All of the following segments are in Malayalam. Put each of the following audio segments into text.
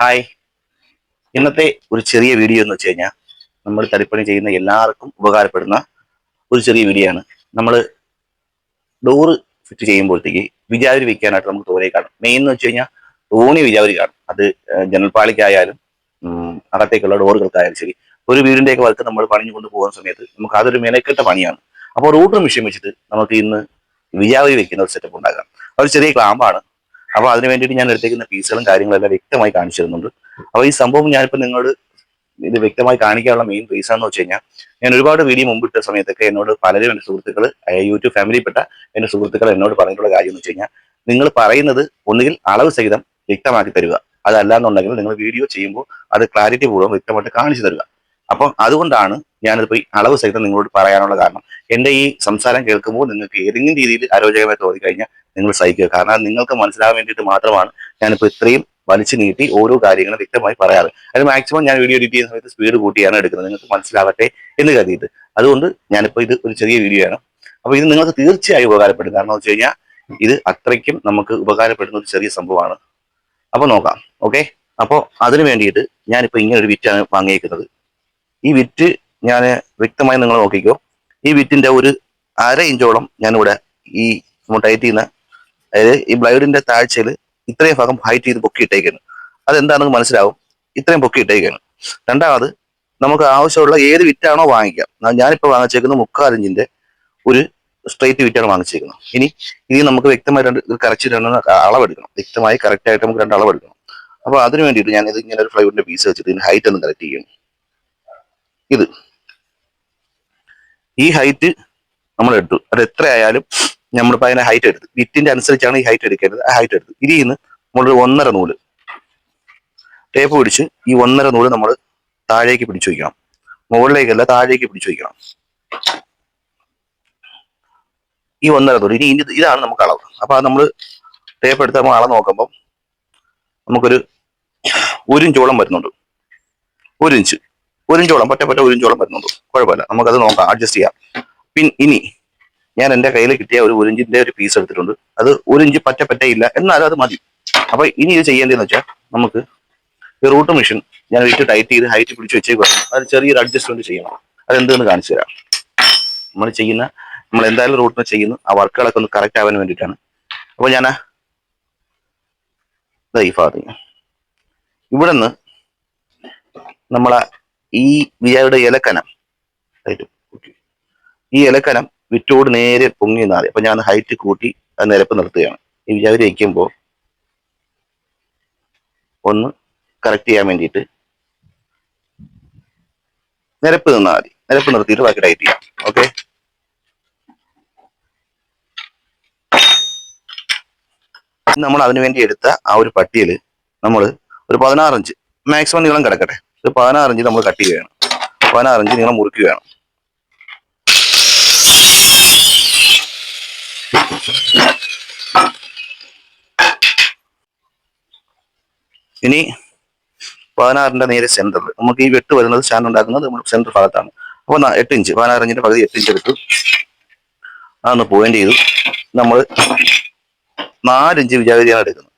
ഹായ് ഇന്നത്തെ ഒരു ചെറിയ വീഡിയോ എന്ന് വെച്ച് കഴിഞ്ഞാൽ നമ്മൾ തരിപ്പണി ചെയ്യുന്ന എല്ലാവർക്കും ഉപകാരപ്പെടുന്ന ഒരു ചെറിയ വീഡിയോ ആണ്. നമ്മൾ ഡോറ് ഫിറ്റ് ചെയ്യുമ്പോഴത്തേക്ക് വിജാവരി വെക്കാനായിട്ട് നമുക്ക് തോനെ കാണും. മെയിൻ എന്ന് വെച്ച് കഴിഞ്ഞാൽ തോണി വിജാവരി കാണും. അത് ജനൽപ്പാളിക്കായാലും അകത്തേക്കുള്ള ഡോറുകൾക്കായാലും ശരി. ഒരു വീടിന്റെയൊക്കെ വർക്ക് നമ്മൾ പണിഞ്ഞു കൊണ്ട് പോകുന്ന സമയത്ത് നമുക്ക് അതൊരു മെനക്കെട്ട പണിയാണ്. അപ്പോൾ റൂട്ടർ മെഷീൻ വെച്ചിട്ട് നമുക്ക് ഇന്ന് വിജാവരി വെക്കുന്ന ഒരു സെറ്റപ്പ് ഉണ്ടാക്കാം. അതൊരു ചെറിയ ക്ലാമ്പാണ് അപ്പോൾ അതിന് വേണ്ടിയിട്ട് ഞാൻ എടുത്തേക്കുന്ന പീസുകളും കാര്യങ്ങളെല്ലാം വ്യക്തമായി കാണിച്ചു തരുന്നുണ്ട് ഈ സംഭവം ഞാനിപ്പോൾ നിങ്ങളോട് ഇത് വ്യക്തമായി കാണിക്കാനുള്ള മെയിൻ റീസൺ എന്ന് വെച്ച് കഴിഞ്ഞാൽ ഞാൻ ഒരുപാട് വീഡിയോ മുമ്പ് ഇട്ട സമയത്തൊക്കെ എന്നോട് പലരും എന്റെ സുഹൃത്തുക്കൾ യൂട്യൂബ് പെട്ട എന്റെ സുഹൃത്തുക്കൾ എന്നോട് പറഞ്ഞിട്ടുള്ള കാര്യം എന്ന് വെച്ച് കഴിഞ്ഞാൽ നിങ്ങൾ പറയുന്നത് ഒന്നുകിൽ അളവ് സഹിതം വ്യക്തമാക്കി തരിക. അതല്ല എന്നുണ്ടെങ്കിൽ നിങ്ങൾ വീഡിയോ ചെയ്യുമ്പോൾ അത് ക്ലാരിറ്റി പൂർവം വ്യക്തമായിട്ട് കാണിച്ചു തരിക. അപ്പം അതുകൊണ്ടാണ് ഞാനത് പോയി അളവ് സഹിതം നിങ്ങളോട് പറയാനുള്ള കാരണം. എന്റെ ഈ സംസാരം കേൾക്കുമ്പോൾ നിങ്ങൾക്ക് ഏതെങ്കിലും രീതിയിൽ അരോചകമായി തോന്നിക്കഴിഞ്ഞാൽ നിങ്ങൾ സഹിക്കുക. കാരണം അത് നിങ്ങൾക്ക് മനസ്സിലാകാൻ വേണ്ടിയിട്ട് മാത്രമാണ് ഞാനിപ്പോൾ ഇത്രയും വലിച്ചു നീട്ടി ഓരോ കാര്യങ്ങളും വ്യക്തമായി പറയാറ്. അത് മാക്സിമം ഞാൻ വീഡിയോ എഡിറ്റ് ചെയ്യുന്ന സമയത്ത് സ്പീഡ് കൂട്ടിയാണ് എടുക്കുന്നത്. നിങ്ങൾക്ക് മനസ്സിലാവട്ടെ എന്ന് കരുതിയിട്ട്. അതുകൊണ്ട് ഞാനിപ്പോൾ ഇത് ഒരു ചെറിയ വീഡിയോ ആണ്. അപ്പോൾ ഇത് നിങ്ങൾക്ക് തീർച്ചയായും ഉപകാരപ്പെടും. കാരണം എന്ന് വെച്ച് ഇത് അത്രയ്ക്കും നമുക്ക് ഉപകാരപ്പെടുന്ന ഒരു ചെറിയ സംഭവമാണ്. അപ്പോൾ നോക്കാം. ഓക്കെ? അപ്പോൾ അതിന് വേണ്ടിയിട്ട് ഞാനിപ്പോൾ ഇങ്ങനെ ഒരു വിറ്റാണ് വാങ്ങിയേക്കുന്നത്. ഈ വിറ്റ് ഞാൻ വ്യക്തമായി നിങ്ങൾ നോക്കിക്കോ. ഈ വിറ്റിന്റെ ഒരു അര ഇഞ്ചോളം ഞാനിവിടെ ഈ നമ്മൾ ടൈറ്റ് ചെയ്യുന്ന അതായത് ഈ ബ്ലൈഡിന്റെ താഴ്ചയിൽ ഇത്രയും ഭാഗം ഹൈറ്റ് ചെയ്ത് പൊക്കിയിട്ടേക്കാണ്. അതെന്താണെന്ന് മനസ്സിലാവും? ഇത്രയും പൊക്കിയിട്ടേക്കാണ്. രണ്ടാമത് നമുക്ക് ആവശ്യമുള്ള ഏത് വിറ്റാണോ വാങ്ങിക്കാം. ഞാനിപ്പോൾ ഞാനിപ്പോ വാങ്ങിച്ചേക്കുന്നത് മുക്കാൽ ഇഞ്ചിന്റെ ഒരു സ്ട്രൈറ്റ് വിറ്റാണ് വാങ്ങിച്ചേക്കുന്നത്. ഇനി ഇനി നമുക്ക് വ്യക്തമായി രണ്ട് കറക്റ്റ് രണ്ട് അളവെടുക്കണം. വ്യക്തമായി കറക്റ്റ് ആയിട്ട് നമുക്ക് രണ്ട് അളവെടുക്കണം. അപ്പോൾ അതിന് വേണ്ടിയിട്ട് ഞാൻ ഇത് ഇങ്ങനെ ഒരു ഫ്ലൈവുഡിന്റെ പീസ് വെച്ചിട്ട് ഇതിന് ഹൈറ്റ് ഒന്ന് കറക്റ്റ് ചെയ്യണം. ഇത്. ഈ ഹൈറ്റ് നമ്മൾ എടുത്തു. അത് എത്ര ആയാലും നമ്മളിപ്പോൾ അതിനെ ഹൈറ്റ് എടുത്തു. വിറ്റിന്റെ അനുസരിച്ചാണ് ഈ ഹൈറ്റ് എടുക്കേണ്ടത്. ആ ഹൈറ്റ് എടുത്തു. ഇതിൽ നിന്ന് നമ്മളൊരു ഒന്നര നൂൽ ടേപ്പ് പിടിച്ച് ഈ ഒന്നര നൂൽ നമ്മൾ താഴേക്ക് പിടിച്ചു വയ്ക്കണം. മുകളിലേക്കല്ല താഴേക്ക് പിടിച്ചു വയ്ക്കണം. ഈ ഒന്നര നൂൽ. ഇനി ഇനി ഇതാണ് നമുക്ക് അളവ്. അപ്പൊ അത് നമ്മൾ ടേപ്പ് എടുത്ത് നമ്മൾ അളവ് നോക്കുമ്പോൾ നമുക്കൊരു ഒരു ഇഞ്ചോളം വരുന്നുണ്ട്. ഒരു ഇഞ്ച്. ഒരു ഇഞ്ചോളം പറ്റ പറ്റ ഉരിഞ്ചോളം വരുന്നുണ്ട് കുഴപ്പമില്ല. നമുക്കത് നോക്കാം അഡ്ജസ്റ്റ് ചെയ്യാം. പിൻ ഇനി ഞാൻ എന്റെ കയ്യിൽ കിട്ടിയ ഒരു ഉരിഞ്ചിന്റെ ഒരു പീസ് എടുത്തിട്ടുണ്ട്. അത് ഉരിഞ്ച് പറ്റ പറ്റയില്ല എന്നാലും അത് മതി. അപ്പൊ ഇനി ഇത് ചെയ്യേണ്ടതെന്ന് വെച്ചാൽ നമുക്ക് ഈ റൂട്ട് മെഷീൻ ഞാൻ വീട്ടിൽ ടൈറ്റ് ചെയ്ത് ഹൈറ്റ് പിടിച്ച് വെച്ചേക്കും അത് ചെറിയൊരു അഡ്ജസ്റ്റ്മെന്റ് ചെയ്യണം. അതെന്തെന്ന് കാണിച്ചു തരാം. നമ്മൾ ചെയ്യുന്ന നമ്മൾ എന്തായാലും റൂട്ടിന് ചെയ്യുന്നു. ആ വർക്കുകളൊക്കെ ഒന്ന് കറക്റ്റ് ആവാൻ വേണ്ടിയിട്ടാണ്. അപ്പൊ ഞാൻ ഈ ഭാഗത്ത് ഇവിടെ നിന്ന് നമ്മളെ ഈ വിജയുടെ ഇലക്കനം. ഈ ഇലക്കനം വിറ്റോട് നേരെ പൊങ്ങി നാറി അപ്പൊ ഞാൻ ഹൈറ്റ് കൂട്ടി അത് നിരപ്പ് നിർത്തുകയാണ്. ഈ വിചാരി വയ്ക്കുമ്പോൾ ഒന്ന് കറക്റ്റ് ചെയ്യാൻ വേണ്ടിയിട്ട് നിരപ്പ് നിന്നാൽ മതി. നിരപ്പ് നിർത്തിയിട്ട് ബാക്കി ടൈറ്റ് ചെയ്യാം. ഓക്കെ നമ്മൾ അതിനു വേണ്ടി എടുത്ത ആ ഒരു പട്ടിയിൽ നമ്മൾ ഒരു പതിനാറഞ്ച് മാക്സിമം നീളം കിടക്കട്ടെ. ഒരു പതിനാറഞ്ച് നമ്മൾ കട്ട് ഇഞ്ച് നിങ്ങൾ മുറിക്ക വേണം. ഇനി പതിനാറിന്റെ നേരെ സെന്ററിൽ നമുക്ക് ഈ വെട്ട് വരുന്നത് സ്റ്റാൻഡ് ഉണ്ടാക്കുന്നത് നമ്മൾ സെന്റർ ഭാഗത്താണ്. അപ്പോൾ എട്ട് ഇഞ്ച്. പതിനാറ് ഇഞ്ചിന്റെ പകുതി എട്ട് ഇഞ്ച് എടുത്തു. അതൊന്ന് പോയിന്റ് ചെയ്തു. നമ്മൾ നാലിഞ്ച് വിജാഗിരിയാണ് എടുക്കുന്നത്.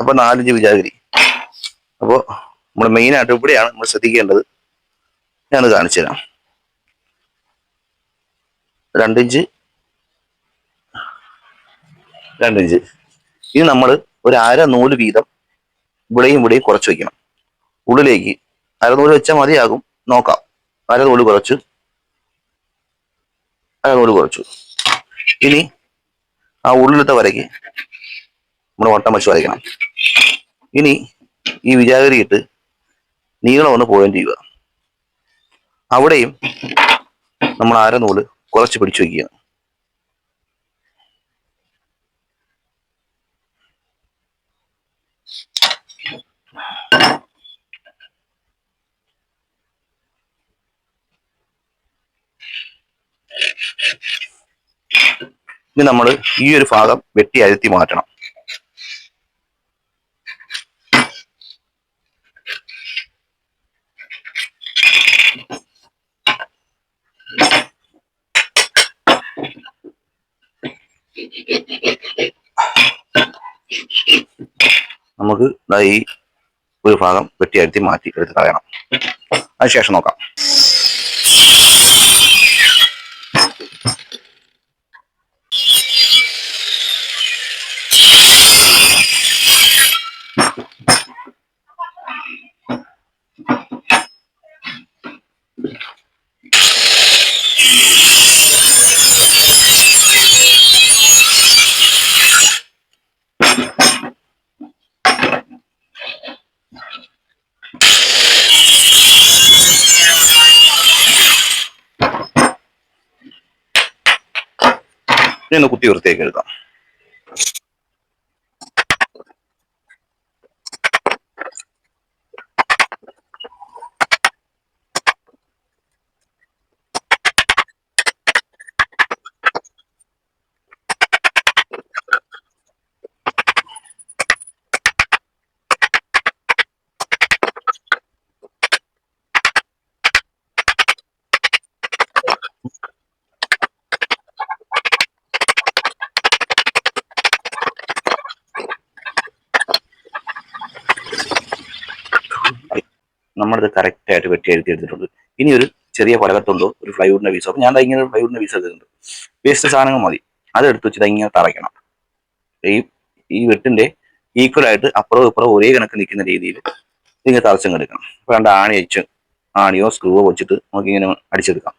അപ്പൊ നാലിഞ്ച് വിജാഗിരി. അപ്പോൾ നമ്മൾ മെയിൻ ആയിട്ട് ഇവിടെയാണ് നമ്മൾ ശ്രദ്ധിക്കേണ്ടത്. ഞാനത് കാണിച്ചു തരാം. രണ്ടിഞ്ച് രണ്ടിഞ്ച് ഇത് നമ്മൾ ഒരു അര നൂൽ വീതം ഇവിടെയും ഇവിടെയും കുറച്ച് വയ്ക്കണം ഉള്ളിലേക്ക് അരനൂൽ വെച്ചാൽ മതിയാകും. നോക്കാം. അര നൂൽ കുറച്ചു. അര നൂൽ കുറച്ചു. ഇനി ആ ഉള്ളിലത്തെ വരയ്ക്ക് നമ്മൾ വട്ടം വെച്ച് വരയ്ക്കണം. ഇനി ഈ വിജാഗരി ഇട്ട് നീളം ഒന്ന് പോയിന്റ് ചെയ്യുക. അവിടെയും നമ്മൾ അരനൂൽ കുറച്ച് പിടിച്ചു വയ്ക്കുക. ഇനി നമ്മൾ ഈ ഒരു ഭാഗം വെട്ടി അഴുത്തി മാറ്റണം. നമുക്ക് ഈ ഒരു ഭാഗം വെട്ടിയഴുത്തി മാറ്റി എടുത്ത് കളയണം. അതിനുശേഷം നോക്കാം. ഇനി ഒന്ന് കുത്തി വൃത്തിയാക്കി എടുക്കാം. നമ്മളിത് കറക്റ്റായിട്ട് വെട്ടി എഴുതി എടുത്തിട്ടുണ്ട്. ഇനി ഒരു ചെറിയ പലകത്തുണ്ടോ ഒരു ഫ്ലൈവുഡിന്റെ പീസോ അപ്പൊ ഞാൻ ഇങ്ങനെ ഫ്ലൈവുഡിന്റെ പീസ് എടുത്തിട്ടുണ്ട്. വേസ്റ്റ് സാധനങ്ങൾ മതി. അത് എടുത്ത് വെച്ചിട്ട് ഇങ്ങനെ തറയ്ക്കണം. ഈ ഈ വെട്ടിന്റെ ഈക്വൽ ആയിട്ട് അപ്പുറവും ഇപ്പുറവും ഒരേ കണക്ക് നിൽക്കുന്ന രീതിയിൽ ഇങ്ങനെ തറച്ചും എടുക്കണം. രണ്ട് ആണി അയച്ച് ആണിയോ സ്ക്രൂവോ വെച്ചിട്ട് നമുക്ക് ഇങ്ങനെ അടിച്ചെടുക്കാം.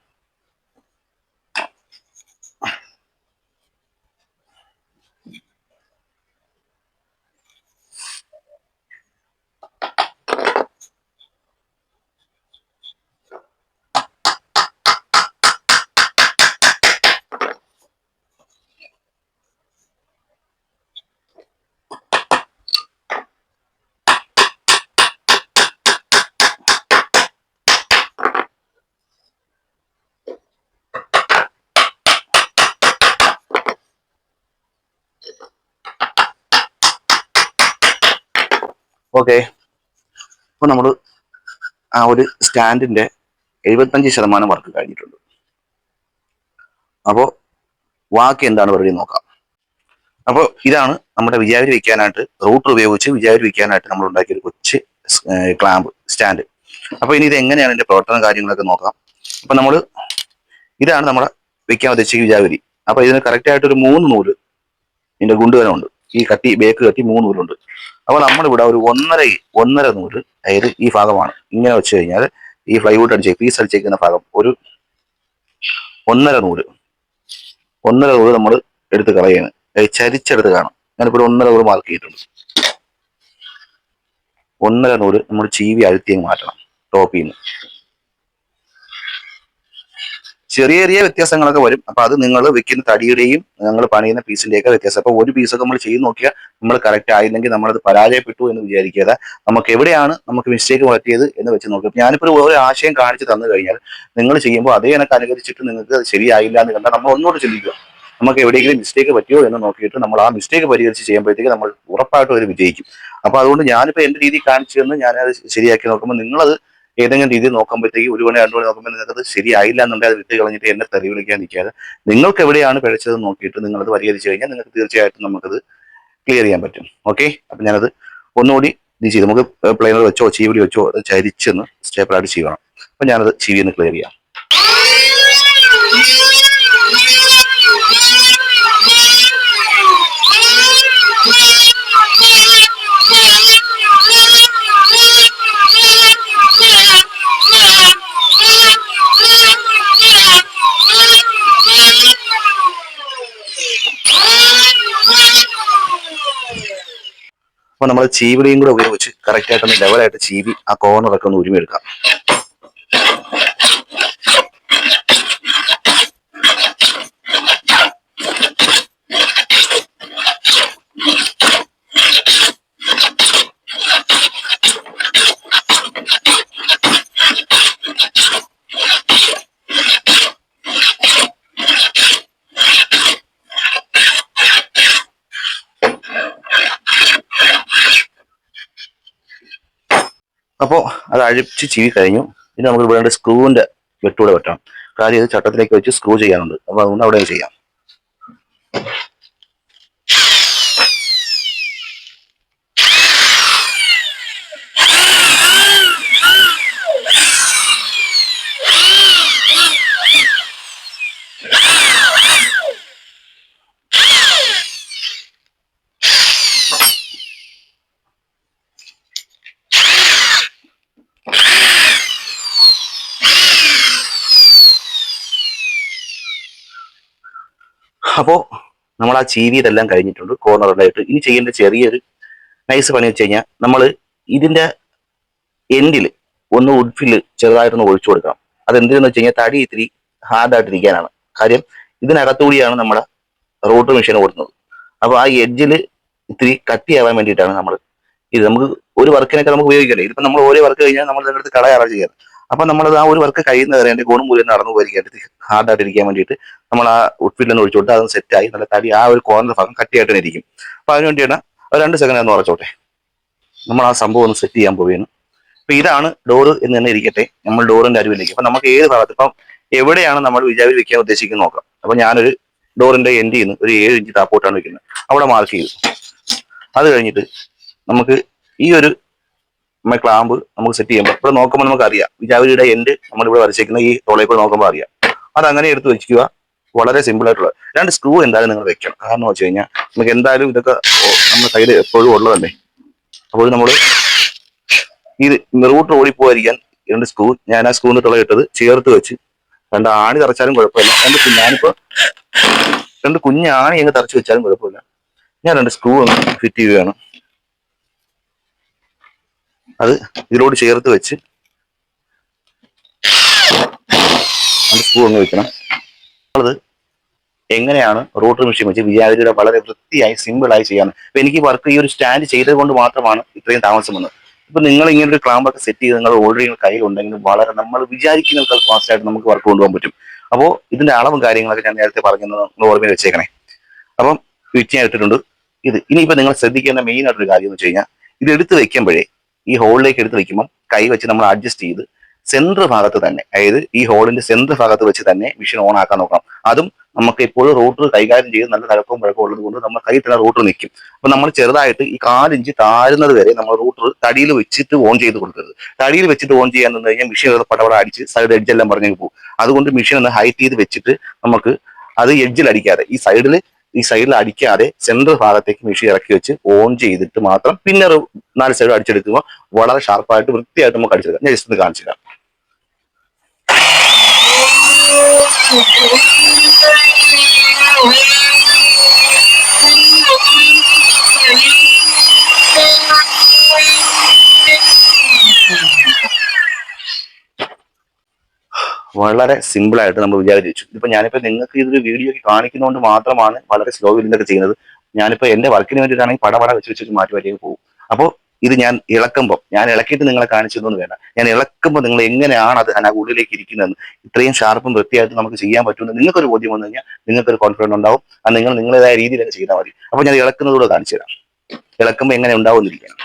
ഓക്കെ അപ്പോൾ നമ്മൾ ആ ഒരു സ്റ്റാൻഡിന്റെ എഴുപത്തഞ്ച് ശതമാനം വർക്ക് കഴിഞ്ഞിട്ടുണ്ട്. അപ്പോൾ വാക്ക് എന്താണ് പരിപാടി നോക്കാം. അപ്പോൾ ഇതാണ് നമ്മുടെ വിചാരി വയ്ക്കാനായിട്ട് റൂട്ടർ ഉപയോഗിച്ച് വിചാരി വയ്ക്കാനായിട്ട് നമ്മൾ ഉണ്ടാക്കിയ ഒരു കൊച്ച് ക്ലാമ്പ് സ്റ്റാൻഡ്. അപ്പോൾ ഇനി ഇത് എങ്ങനെയാണ് ഇതിന്റെ പ്രവർത്തന കാര്യങ്ങളൊക്കെ നോക്കാം. അപ്പോൾ നമ്മൾ ഇതാണ് നമ്മുടെ വെക്കാൻ ഉദ്ദേശിച്ച വിചാരി അപ്പോൾ ഇതിന് കറക്റ്റ് ആയിട്ട് ഒരു മൂന്ന് നൂൽ ഇതിന്റെ ഗുണ്ടുവനുണ്ട് ഈ കട്ടി ബേക്ക് കത്തി മൂന്ന് നൂലുണ്ട്. അപ്പോൾ നമ്മളിവിടെ ഒരു ഒന്നര ഒന്നര നൂൽ അതായത് ഈ ഭാഗമാണ്. ഇങ്ങനെ വെച്ച് കഴിഞ്ഞാൽ ഈ ഫ്ലൈവുഡ് അടിച്ച് പീസ് അടിച്ചേക്കുന്ന ഭാഗം ഒരു ഒന്നര നൂൽ. ഒന്നര നൂൽ നമ്മൾ എടുത്ത് കളയാണ്. ചരിച്ചെടുത്ത് കാണും. ഞാനിപ്പോൾ ഒന്നര നൂൽ മാർക്ക് ചെയ്തിട്ടുണ്ട്. ഒന്നര നൂൽ നമ്മൾ ചീവി അഴുത്തിയങ്ങ് മാറ്റണം ടോപ്പിൽ നിന്ന്. ചെറിയ ചെറിയ വ്യത്യാസങ്ങളൊക്കെ വരും. അപ്പൊ അത് നിങ്ങൾ വെക്കുന്ന തടിയുടെയും നിങ്ങൾ പണിയുന്ന പീസിന്റെയൊക്കെ വ്യത്യാസം. അപ്പൊ ഒരു പീസൊക്കെ നമ്മൾ ചെയ്ത് നോക്കിയാൽ നമ്മൾ കറക്റ്റ് ആയില്ലെങ്കിൽ നമ്മളത് പരാജയപ്പെട്ടു എന്ന് വിചാരിക്കാതെ നമുക്ക് എവിടെയാണ് നമുക്ക് മിസ്റ്റേക്ക് പറ്റിയത് എന്ന് വെച്ച് നോക്കുക ഞാനിപ്പോൾ ഒരു ആശയം കാണിച്ച് തന്നു കഴിഞ്ഞാൽ നിങ്ങൾ ചെയ്യുമ്പോൾ അതേ കണക്ക് അനുകരിച്ചിട്ട് നിങ്ങൾക്ക് ശരിയായില്ല എന്ന് കണ്ടാൽ നമ്മൾ ഒന്നുകൂടെ ചിന്തിക്കുക. നമുക്ക് എവിടെയെങ്കിലും മിസ്റ്റേക്ക് പറ്റിയോ എന്ന് നോക്കിയിട്ട് നമ്മൾ ആ മിസ്റ്റേക്ക് പരിഹരിച്ച് ചെയ്യുമ്പോഴത്തേക്ക് നമ്മൾ ഉറപ്പായിട്ടും ഒരു വിജയിക്കും. അപ്പൊ അതുകൊണ്ട് ഞാനിപ്പോൾ എന്റെ രീതി കാണിച്ചു തന്ന് ഞാനത് ശരിയാക്കി നോക്കുമ്പോൾ നിങ്ങളത് ഏതെങ്കിലും രീതിയിൽ നോക്കുമ്പോഴത്തേക്ക് ഒരു മണി രണ്ടു മണി നോക്കുമ്പോൾ നിങ്ങൾക്ക് അത് ശരിയായില്ല എന്നുണ്ടെങ്കിൽ അത് വിട്ട് കളഞ്ഞിട്ട് എന്നെ തെറി വിളിക്കാൻ നിൽക്കാതെ നിങ്ങൾക്ക് എവിടെയാണ് പിഴച്ചത് നോക്കിയിട്ട് നിങ്ങളത് പരിഹരിച്ചു കഴിഞ്ഞാൽ നിങ്ങൾക്ക് തീർച്ചയായിട്ടും നമുക്കത് ക്ലിയർ ചെയ്യാൻ പറ്റും. ഓക്കെ അപ്പൊ ഞാനത് ഒന്നുകൂടി ഇത് ചെയ്ത്. നമുക്ക് പ്ലെയിനർ വെച്ചോ ചീവിടി വെച്ചോ ചരിച്ചെന്ന് സ്റ്റേപ്പറായിട്ട് ചെയ്യണം. അപ്പൊ ഞാനത് ചീവിന്ന് ക്ലിയർ ചെയ്യാം. അപ്പൊ നമ്മൾ ചീവിടിയും കൂടെ ഉപയോഗിച്ച് കറക്റ്റ് ആയിട്ടൊന്ന് ലെവലായിട്ട് ചീവി ആ കോർണറൊക്കെ ഒന്ന് ഉരുമിയെടുക്കാം അഴിച്ച് ചീവി കഴിഞ്ഞു. ഇനി നമുക്ക് ഇവിടെ സ്ക്രൂവിന്റെ വെട്ടൂടെ വെട്ടാം. കാര്യം ഇത് ചട്ടത്തിലേക്ക് വെച്ച് സ്ക്രൂ ചെയ്യാനുണ്ട്. അപ്പൊ അതുകൊണ്ട് അവിടെ ചെയ്യാം. ആ ചീവി ഇതെല്ലാം കഴിഞ്ഞിട്ടുണ്ട്. കോർണറിലായിട്ട് ഇനി ചെയ്യേണ്ട ചെറിയൊരു നൈസ് പണി വെച്ച് കഴിഞ്ഞാൽ നമ്മൾ ഇതിന്റെ എൻഡിൽ ഒന്ന് ഉഡ്ഫിൽ ചെറുതായിട്ടൊന്ന് ഒഴിച്ചു കൊടുക്കണം. അതെന്തിനെന്ന് വെച്ച് കഴിഞ്ഞാൽ തടി ഇത്തിരി ഹാർഡായിട്ടിരിക്കാനാണ് കാര്യം ഇതിനകത്തുകൂടിയാണ് നമ്മുടെ റൂട്ട് മെഷീൻ ഓടുന്നത്. അപ്പോൾ ആ എഡ്ജിൽ ഇത്തിരി കട്ടിയാവാൻ വേണ്ടിയിട്ടാണ് നമ്മൾ ഇത്. നമുക്ക് ഒരു വർക്കിനൊക്കെ നമുക്ക് ഉപയോഗിക്കല്ലേ ഇതിപ്പോൾ നമ്മൾ ഓരോ വർക്ക് കഴിഞ്ഞാൽ നമ്മൾ ഇതിനടുത്ത് കളയാറാണ് ചെയ്യാറ്. അപ്പൊ നമ്മൾ ആ ഒരു വർക്ക് കഴിയുന്ന വരെ അതിന്റെ ഗുണം മൂലം നടന്നു പോയിരിക്കാനായിട്ട് ഹാർഡായിട്ട് ഇരിക്കാൻ വേണ്ടിയിട്ട് നമ്മൾ ആ ഉഡ്ഫില്ലെന്ന് ഒഴിച്ചു കൊടുത്ത് സെറ്റ് ആയി നല്ല തടി ആ ഒരു കോർണർ ഭാഗം കട്ടിയായിട്ട് തന്നെ ഇരിക്കും. അപ്പൊ അതിന് വേണ്ടിയാണ് ഒരു രണ്ട് സെക്കൻഡ് എന്ന് ഉറച്ചോട്ടെ. നമ്മൾ ആ സംഭവം ഒന്ന് സെറ്റ് ചെയ്യാൻ പോവുകയാണ്. അപ്പൊ ഇതാണ് ഡോറ് എന്ന് തന്നെ ഇരിക്കട്ടെ. നമ്മൾ ഡോറിന്റെ അരുവിലേക്ക് അപ്പൊ നമുക്ക് ഏത് ഭാഗത്ത് ഇപ്പം എവിടെയാണ് നമ്മൾ വിചാരി വെക്കാൻ ഉദ്ദേശിക്കുന്നത് നോക്കാം. അപ്പൊ ഞാനൊരു ഡോറിന്റെ എൻഡിൽ നിന്ന് ഒരു ഏഴ് ഇഞ്ച് താപ്പോട്ടാണ് വെക്കുന്നത്. അവിടെ മാർക്ക് ചെയ്തു. അത് കഴിഞ്ഞിട്ട് നമുക്ക് ഈ ഒരു നമ്മൾ ക്ലാമ്പ് നമുക്ക് സെറ്റ് ചെയ്യുമ്പോൾ ഇവിടെ നോക്കുമ്പോൾ നമുക്ക് അറിയാം വിജാവിരിയുടെ എൻഡ് നമ്മളിവിടെ വരച്ചേക്കുന്ന ഈ തോളയിൽ കൂടെ നോക്കുമ്പോൾ അറിയാം. അത് അങ്ങനെ എടുത്ത് വെച്ചിക്കുക വളരെ സിമ്പിൾ ആയിട്ടുള്ള രണ്ട് സ്ക്രൂ എന്തായാലും നിങ്ങൾ വെക്കണം. കാരണം വെച്ച് കഴിഞ്ഞാൽ നമുക്ക് എന്തായാലും ഇതൊക്കെ നമ്മുടെ സൈഡ് എപ്പോഴും ഉള്ളതല്ലേ? അപ്പോൾ നമ്മൾ ഈ റൂട്ട് ഓടിപ്പോയിരിക്കാൻ രണ്ട് സ്ക്രൂ ഞാൻ ആ സ്ക്രൂന്ന് തുളയിട്ടത് ചേർത്ത് വെച്ച് രണ്ട് ആണി തറച്ചാലും കുഴപ്പമില്ല. രണ്ട് ഞാനിപ്പോൾ രണ്ട് കുഞ്ഞ് ആണി അങ്ങ് തറച്ച് വെച്ചാലും കുഴപ്പമില്ല. ഞാൻ രണ്ട് സ്ക്രൂ ഒന്ന് ഫിറ്റ് ചെയ്യുകയാണ്. അത് ഇതിലോട് ചേർത്ത് വെച്ച് സ്ക്രൂ ഒന്ന് വെക്കണം. അത് എങ്ങനെയാണ് റോട്ടറി മെഷീൻ വെച്ച് വിചാരിയുടെ വളരെ വൃത്തിയായി സിമ്പിളായി ചെയ്യാൻ. അപ്പൊ എനിക്ക് വർക്ക് ഈ ഒരു സ്റ്റാൻഡ് ചെയ്തത് കൊണ്ട് മാത്രമാണ് ഇത്രയും താമസം വന്നത് ഇപ്പൊ നിങ്ങൾ ഇങ്ങനെ ഒരു ക്ലാമ്പൊക്കെ സെറ്റ് ചെയ്ത് നിങ്ങൾ ഓൾറെഡി കയ്യിൽ ഉണ്ടെങ്കിൽ വളരെ നമ്മൾ വിചാരിക്കുന്ന ഫാസ്റ്റ് ആയിട്ട് നമുക്ക് വർക്ക് കൊണ്ടുപോകാൻ പറ്റും. അപ്പോൾ ഇതിന്റെ അളവും കാര്യങ്ങളൊക്കെ ഞാൻ നേരത്തെ പറഞ്ഞത് നിങ്ങൾ ഓർമ്മയിൽ വെച്ചേക്കണേ. അപ്പം ഫിറ്റ് ചെയ്യാൻ ഇട്ടിട്ടുണ്ട് ഇത് ഇനിയിപ്പോ നിങ്ങൾ ശ്രദ്ധിക്കേണ്ട മെയിൻ ആയിട്ടൊരു കാര്യം എന്ന് വെച്ച് കഴിഞ്ഞാൽ ഇത് എടുത്ത് വെക്കുമ്പോഴേ ഈ ഹോളിലേക്ക് എടുത്ത് വെക്കുമ്പോൾ കൈ വെച്ച് നമ്മൾ അഡ്ജസ്റ്റ് ചെയ്ത് സെന്റർ ഭാഗത്ത് തന്നെ അതായത് ഈ ഹോളിന്റെ സെന്റർ ഭാഗത്ത് വെച്ച് തന്നെ മെഷീൻ ഓൺ ആക്കാൻ നോക്കണം. അതും നമുക്ക് എപ്പോഴും റൂട്ടർ കൈകാര്യം ചെയ്ത് നല്ല തഴക്കവും പഴക്കവും ഉള്ളത് കൊണ്ട് നമ്മൾ കൈ തന്നെ റൂട്ടർ നിൽക്കും. അപ്പൊ നമ്മൾ ചെറുതായിട്ട് ഈ കാലിഞ്ച് താഴുന്നത് വരെ നമ്മൾ റൂട്ടർ തടിയിൽ വെച്ചിട്ട് ഓൺ ചെയ്ത് കൊടുക്കരുത്. തടിയിൽ വെച്ചിട്ട് ഓൺ ചെയ്യാൻ നിന്ന് കഴിഞ്ഞാൽ മെഷീൻ പടപട അടിച്ച് സൈഡ് എഡ്ജ് എല്ലാം പറഞ്ഞു പോകും. അതുകൊണ്ട് മെഷീൻ ഒന്ന് ഹൈറ്റ് ചെയ്ത് വെച്ചിട്ട് നമുക്ക് അത് എഡ്ജിൽ അടിക്കാതെ ഈ സൈഡിൽ ഈ സൈഡിൽ അടിക്കാതെ സെൻട്രൽ ഭാഗത്തേക്ക് മെഷീൻ ഇറക്കി വെച്ച് ഓൺ ചെയ്തിട്ട് മാത്രം പിന്നെ ഒരു നാല് സൈഡ് അടിച്ചെടുക്കുമ്പോൾ വളരെ ഷാർപ്പായിട്ട് വൃത്തിയായിട്ട് നമുക്ക് അടിച്ചെടുക്കാം. ഞാൻ ജസ്റ്റ് ഒന്ന് കാണിച്ചു തരാം. വളരെ സിമ്പിളായിട്ട് നമ്മൾ വിചാരിച്ചു ഇപ്പൊ ഞാനിപ്പോ നിങ്ങൾക്ക് ഇതൊരു വീഡിയോ കാണിക്കുന്നതുകൊണ്ട് മാത്രമാണ് വളരെ സ്ലോ ഇതൊക്കെ ചെയ്യുന്നത്. ഞാനിപ്പോ എന്റെ വർക്കിന് വേണ്ടിയിട്ടാണെങ്കിൽ പടപട വെച്ച് വെച്ച് മാറ്റി വരികയും പോകും അപ്പോൾ ഇത് ഞാൻ ഇളക്കുമ്പോൾ ഞാൻ ഇളക്കിയിട്ട് നിങ്ങളെ കാണിച്ചതൊന്നും തന്നു വേണ്ട. ഞാൻ ഇളക്കുമ്പോൾ നിങ്ങൾ എങ്ങനെയാണ് അത് അതിന് ഉള്ളിലേക്ക് ഇരിക്കുന്നതെന്ന് ഇത്രയും ഷാർപ്പും വൃത്തിയായിട്ട് നമുക്ക് ചെയ്യാൻ പറ്റുമെന്ന് നിങ്ങൾക്കൊരു ബോധ്യം വന്നു കഴിഞ്ഞാൽ നിങ്ങൾക്കൊരു കോൺഫിഡൻസ് ഉണ്ടാവും. അത് നിങ്ങൾ നിങ്ങളുടേതായ രീതിയിൽ ചെയ്താൽ മതി. അപ്പൊ ഞാൻ ഇളക്കുന്നതോട് കാണിച്ചു തരാം. ഇളക്കുമ്പോൾ എങ്ങനെ ഉണ്ടാവുമെന്നിരിക്കണം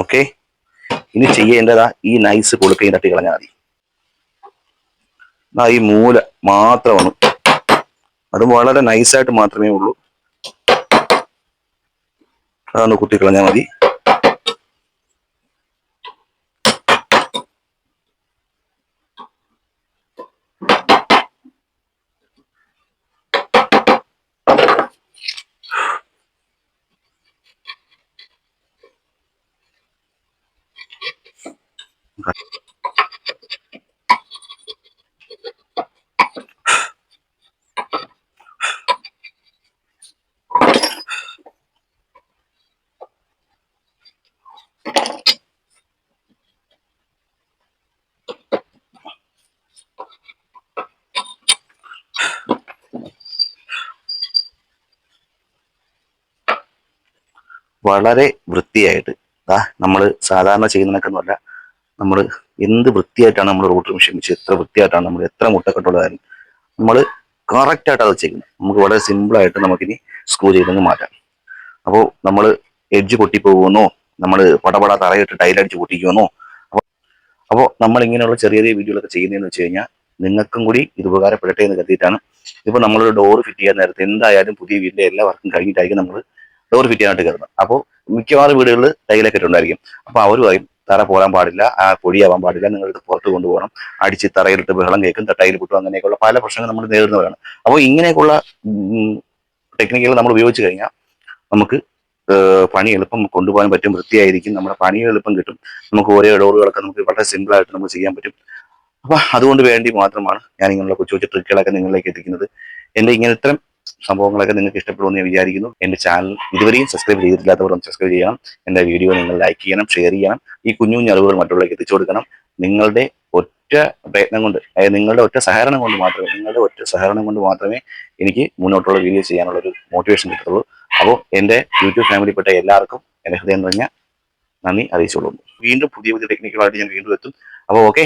ഓക്കെ ഇനി ചെയ്യേണ്ടതാ ഈ നൈസ് കൊടുക്കുകയും തട്ടി കളഞ്ഞാൽ മതി. ആ ഈ മൂല മാത്രമാണ്. അത് വളരെ നൈസായിട്ട് മാത്രമേ ഉള്ളൂ. അതൊന്ന് കുത്തിക്കളഞ്ഞാൽ മതി. വളരെ വൃത്തിയായിട്ട്. ആ നമ്മൾ സാധാരണ ചെയ്യുന്നതിനൊക്കെയൊന്നുമല്ല നമ്മൾ എന്ത് വൃത്തിയായിട്ടാണ് നമ്മൾ റോട്ടർ മെഷീൻ വെച്ച് എത്ര വൃത്തിയായിട്ടാണ് നമ്മൾ എത്ര മുട്ടക്കെട്ടുള്ളതായാലും നമ്മൾ കറക്റ്റായിട്ട് അത് ചെയ്യുന്നത്. നമുക്ക് വളരെ സിമ്പിളായിട്ട് നമുക്കിനി സ്ക്രൂ ചെയ്തങ്ങ് മാറ്റാം. അപ്പോൾ നമ്മൾ എഡ്ജ് പൊട്ടിപ്പോകുമെന്നോ നമ്മൾ പടപട തറയിട്ട് ടൈലടിച്ച് പൊട്ടിക്കുമെന്നോ അപ്പോൾ നമ്മൾ ഇങ്ങനെയുള്ള ചെറിയ ചെറിയ വീഡിയോകളൊക്കെ ചെയ്യുന്നതെന്ന് വെച്ച് കഴിഞ്ഞാൽ നിങ്ങൾക്കും കൂടി ഇത് ഉപകാരപ്പെടട്ടെ എന്ന് കരുതിയിട്ടാണ്. ഇപ്പോൾ നമ്മളൊരു ഡോർ ഫിറ്റ് ചെയ്യാൻ നേരത്തെ എന്തായാലും പുതിയ വീടിന്റെ എല്ലാ വർക്കും കഴിഞ്ഞിട്ടായിരിക്കും നമ്മൾ ഡോർ ഫിറ്റ് ചെയ്യാനായിട്ട് കയറുന്നത് അപ്പോൾ മിക്കവാറും വീടുകളിൽ ടൈലൊക്കെ ഉണ്ടായിരിക്കും അപ്പോൾ അവർ പറയും തറ പോരാൻ പാടില്ല ആ പൊടിയാവാൻ പാടില്ല നിങ്ങൾ ഇത് പുറത്ത് കൊണ്ടുപോകണം അടിച്ച് തറയിലിട്ട് ബഹളം കേൾക്കും തട്ടയിൽ പൊട്ടും അങ്ങനെയൊക്കെയുള്ള പല പ്രശ്നങ്ങൾ നമ്മൾ നേരിടുന്നവരാണ്. അപ്പോൾ ഇങ്ങനെയൊക്കെയുള്ള ടെക്നിക്കുകൾ നമ്മൾ ഉപയോഗിച്ച് കഴിഞ്ഞാൽ നമുക്ക് പണി എളുപ്പം കൊണ്ടുപോകാൻ പറ്റും വൃത്തിയായിരിക്കും നമ്മുടെ പണി എളുപ്പം കിട്ടും നമുക്ക് ഓരോ ഡോറുകളൊക്കെ നമുക്ക് വളരെ സിമ്പിളായിട്ട് നമുക്ക് ചെയ്യാൻ പറ്റും. അപ്പൊ അതുകൊണ്ട് വേണ്ടി മാത്രമാണ് ഞാൻ ഇങ്ങനെയുള്ള കൊച്ചു കൊച്ചു ട്രിക്കുകളൊക്കെ നിങ്ങളിലേക്ക് എത്തിക്കുന്നത്. എന്റെ ഇങ്ങനെ ഇത്തരം സംഭവങ്ങളൊക്കെ നിങ്ങൾക്ക് ഇഷ്ടപ്പെടുമെന്ന് ഞാൻ വിചാരിക്കുന്നു. എന്റെ ചാനൽ ഇതുവരെയും സബ്സ്ക്രൈബ് ചെയ്തിട്ടില്ലാത്തവർ ഒന്ന് സബ്സ്ക്രൈബ് ചെയ്യണം. എന്റെ വീഡിയോ നിങ്ങൾ ലൈക്ക് ചെയ്യണം ഷെയർ ചെയ്യണം. ഈ കുഞ്ഞു കുഞ്ഞു അറിവുകൾ മറ്റുള്ളവർക്ക് എത്തിച്ചു കൊടുക്കണം. നിങ്ങളുടെ ഒറ്റ പ്രയത്നം കൊണ്ട് അതായത് നിങ്ങളുടെ ഒറ്റ സഹകരണം കൊണ്ട് മാത്രമേ നിങ്ങളുടെ ഒറ്റ സഹകരണം കൊണ്ട് മാത്രമേ എനിക്ക് മുന്നോട്ടുള്ള വീഡിയോ ചെയ്യാനുള്ള ഒരു മോട്ടിവേഷൻ കിട്ടുള്ളൂ അപ്പോൾ എന്റെ യൂട്യൂബ് ഫാമിലിപ്പെട്ട എല്ലാവർക്കും എന്റെ ഹൃദയം നിറഞ്ഞ നന്ദി അറിയിച്ചോളൂ വീണ്ടും പുതിയ പുതിയ ടെക്നിക്കുകളായിട്ട് ഞാൻ വീണ്ടും എത്തും. അപ്പോൾ ഓക്കെ